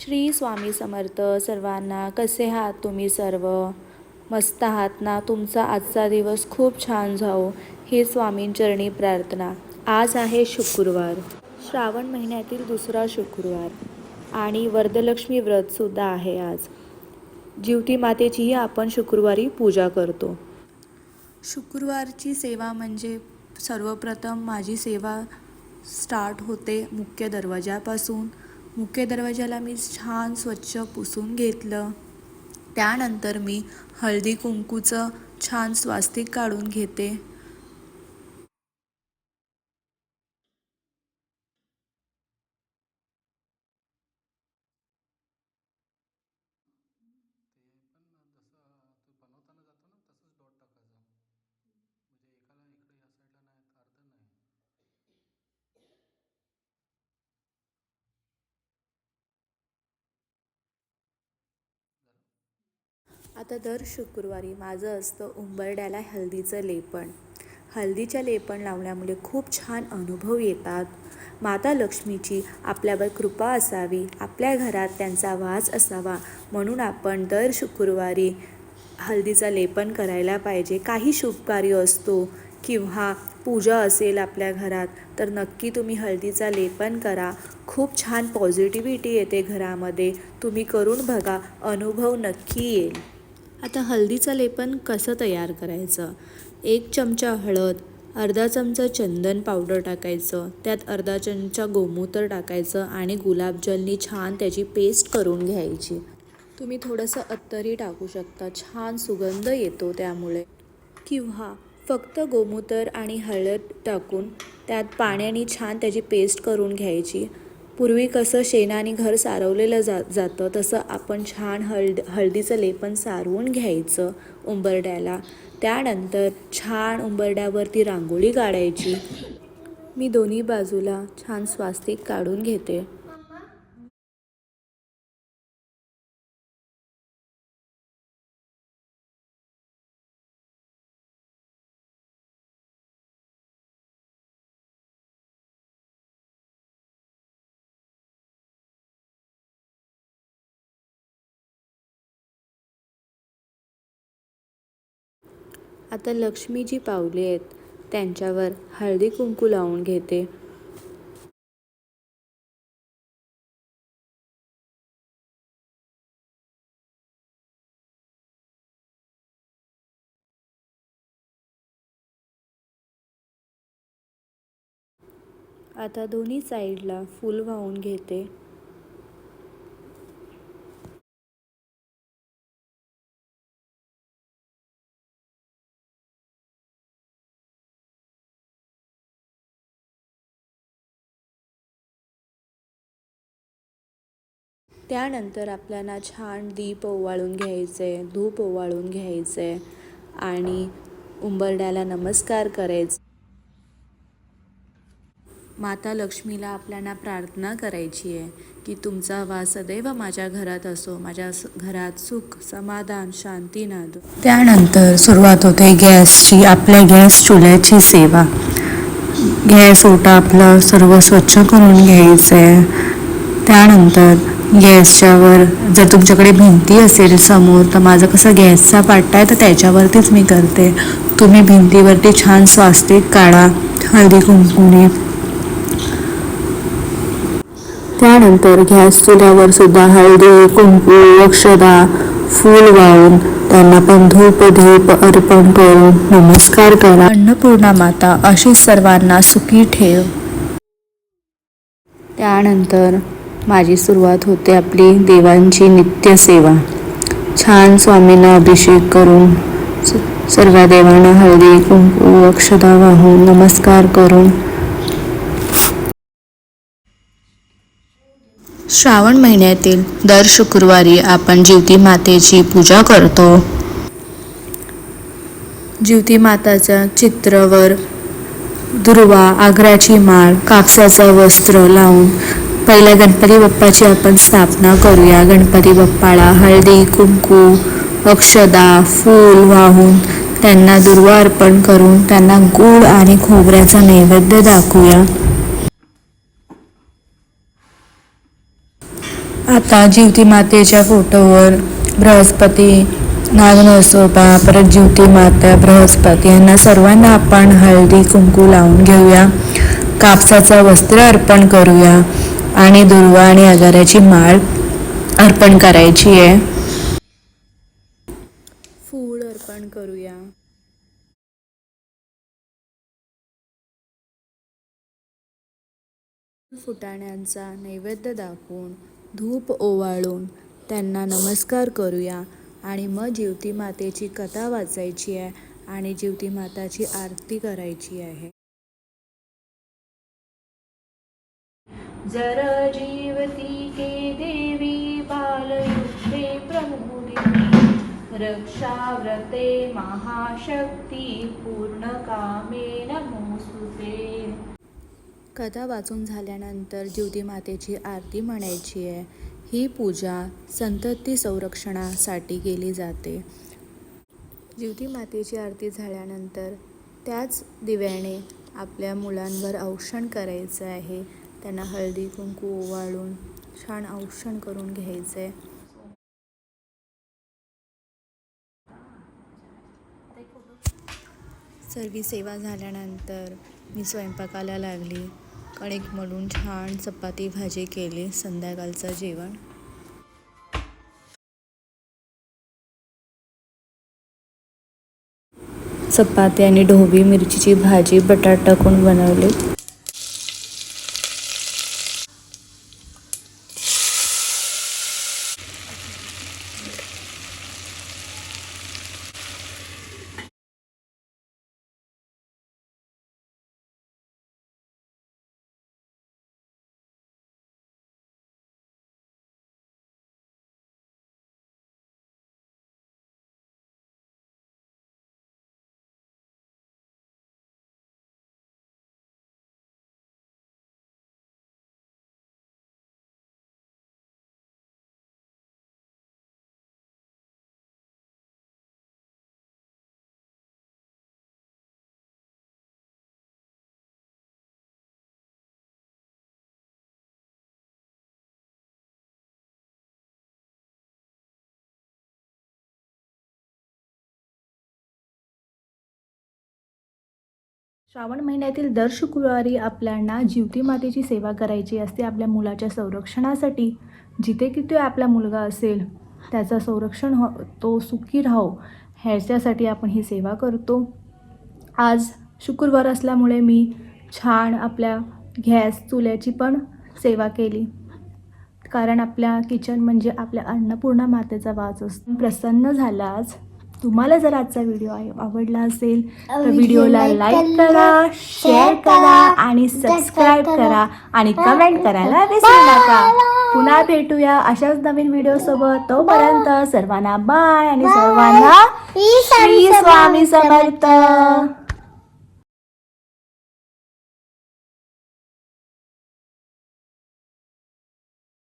श्री स्वामी समर्थ सर्वांना कसे आहात तुम्ही सर्व? मस्त आहात ना? तुमचा आजचा दिवस खूप छान जाओ ही स्वामींचरणी प्रार्थना. आज आहे शुक्रवार. श्रावण महिन्यातील दुसरा शुक्रवार आणि वरदलक्ष्मी व्रतसुद्धा आहे आज. जीवती मातेचीही आपण शुक्रवारी पूजा करतो. शुक्रवारची सेवा म्हणजे सर्वप्रथम माझी सेवा स्टार्ट होते मुख्य दरवाजापासून मुख्य दरवाजाला मी छान स्वच्छ पुसून घेतलं. त्यानंतर मी हळदी कुंकूचं छान स्वास्तिक काढून घेते. आता दर शुक्रवारी माझं असतं उंबरड्याला हळदीचं लेपण. हळदीच्या लेपण लावण्यामुळे खूप छान अनुभव येतात. माता लक्ष्मीची आपल्यावर कृपा असावी आपल्या घरात त्यांचा वास असावा म्हणून आपण दर शुक्रवारी हळदीचं लेपन करायला पाहिजे. काही शुभकार्य असतो किंवा पूजा असेल आपल्या घरात तर नक्की तुम्ही हळदीचा लेपन करा. खूप छान पॉझिटिव्हिटी येते घरामध्ये. तुम्ही करून बघा अनुभव नक्की येईल. आता हळदीचं लेपन कसं तयार करायचं? एक चमचा हळद अर्धा चमचा चंदन पावडर टाकायचं त्यात अर्धा चमचा गोमूत्र टाकायचं आणि गुलाबजलनी छान त्याची पेस्ट करून घ्यायची. तुम्ही थोडंसं अत्तरही टाकू शकता छान सुगंध येतो त्यामुळे. किंवा फक्त गोमूत्र आणि हळद टाकून त्यात पाण्याने छान त्याची पेस्ट करून घ्यायची. पूर्वी कसं शेणाने घर सारवलेलं जा जातं तसं आपण छान हळद हळदीचं लेपन सारवून घ्यायचं उंबरड्याला. त्यानंतर छान उंबरड्यावरती रांगोळी काढायची. मी दोन्ही बाजूला छान स्वास्तिक काढून घेते. आता लक्ष्मी जी पावले आहेत. त्यांच्यावर हळदी कुंकू लावून घेते. आता दोन्ही साईडला फूल वाहून घेते. त्यानंतर आपल्याला छान दीप ओवाळून घ्यायचे धूप ओवाळून घ्यायचे आणि उंबरड्याला नमस्कार करायचे. माता लक्ष्मीला आपल्याला प्रार्थना करायची आहे की तुमचा वास सदैव माझ्या घरात असो माझ्या स- घरात सुख समाधान शांती नाद. त्यानंतर सुरुवात होते गॅसची आपल्या गॅस चुल्याची सेवा. गॅस ओटा आपलं सर्व स्वच्छ करून घ्यायचं. आहे त्यानंतर गॅसच्यावर जर तुमच्याकडे भिंती असेल समोर तर माझं कसं गॅसचा पाट्टा आहे तर त्याच्यावरतीच मी करते. तुम्ही भिंतीवरती छान स्वास्तिक काढा हळदी कुंकुने. त्यानंतर गॅस चुल्यावर सुद्धा हळदी कुंकू अक्षदा फूल वाहून त्यांना पण धूप धूप अर्पण करून नमस्कार करा. अन्नपूर्णा माता अशी सर्वांना सुखी ठेव. त्यानंतर माझी सुरुवात होते आपली देवांची नित्यसेवा छान स्वामींना अभिषेक करून सर्व देवांना हळदी कुंकू अक्षदा वाहून नमस्कार करून. श्रावण महिन्यातील दर शुक्रवारी आपण जीवती मातेची पूजा करतो. जीवती माताच्या चित्रावर दुर्वा आग्र्याची माळ कापसाचं वस्त्र लावून पहिल्या गणपती बाप्पाची आपण स्थापना करूया. गणपती बाप्पाला हळदी कुंकू अक्षदा फूल वाहून त्यांना दुर्वा अर्पण करून त्यांना गूळ आणि खोबऱ्याचा नैवेद्य दाखवूया. आता जिवती मातेच्या फोटोवर बृहस्पती नागनसोबा परत जिवती माता बृहस्पती यांना सर्वांना आपण हळदी कुंकू लावून घेऊया. कापसाचं वस्त्र अर्पण करूया. आणि दुर्वा आणि आगाराची माळ अर्पण करायची आहे. फूल अर्पण करूया. फुटाण्यांचा नैवेद्य दाखवून धूप ओवाळून त्यांना नमस्कार करूया आणि मग जिवती मातेची कथा वाचायची आहे आणि जिवती माताची आरती करायची आहे. जर जीवती के देवी बालयुक्ते प्रमुदिनी रक्षाव्रते महाशक्ती पूर्ण कामे नमोस्तुते कथा वाचून झाल्यानंतर ज्योती मातेची आरती म्हणायची आहे. ही पूजा संतती संरक्षणासाठी केली जाते. ज्योती मातेची आरती झाल्यानंतर त्याच दिव्याने आपल्या मुलांवर औक्षण करायचं आहे. त्यांना हळदी कुंकू ओवाळून छान औक्षण करून घ्यायचं. आहे सर्व सेवा झाल्यानंतर मी स्वयंपाकाला लागली. कणिक मळून छान चपाती भाजी केली. संध्याकाळचं जेवण. चपाती आणि ढोबी मिरचीची भाजी बटाटा टाकून बनवली. श्रावण महिन्यातील दर शुक्रवारी आपल्याला जिवती मातेची सेवा करायची असते आपल्या मुलाच्या संरक्षणासाठी. जिथे किती आपला मुलगा असेल त्याचं संरक्षण हो तो सुखी राहो ह्याच्यासाठी आपण ही सेवा करतो. आज शुक्रवार असल्यामुळे मी छान आपल्या गॅस चुल्याची पण सेवा केली. कारण आपल्या किचन म्हणजे आपल्या अन्नपूर्णा मातेचा वास असतो प्रसन्न झाला आज. तुम्हाला जर आजचा व्हिडिओ आव- आवडला असेल तर व्हिडिओला लाईक करा शेअर करा आणि सबस्क्राईब करा आणि कमेंट करायला विसरू नका. पुन्हा भेटूया अशाच नवीन व्हिडिओ सोबत. तोपर्यंत सर्वांना बाय आणि सर्वांना श्री स्वामी समर्थ.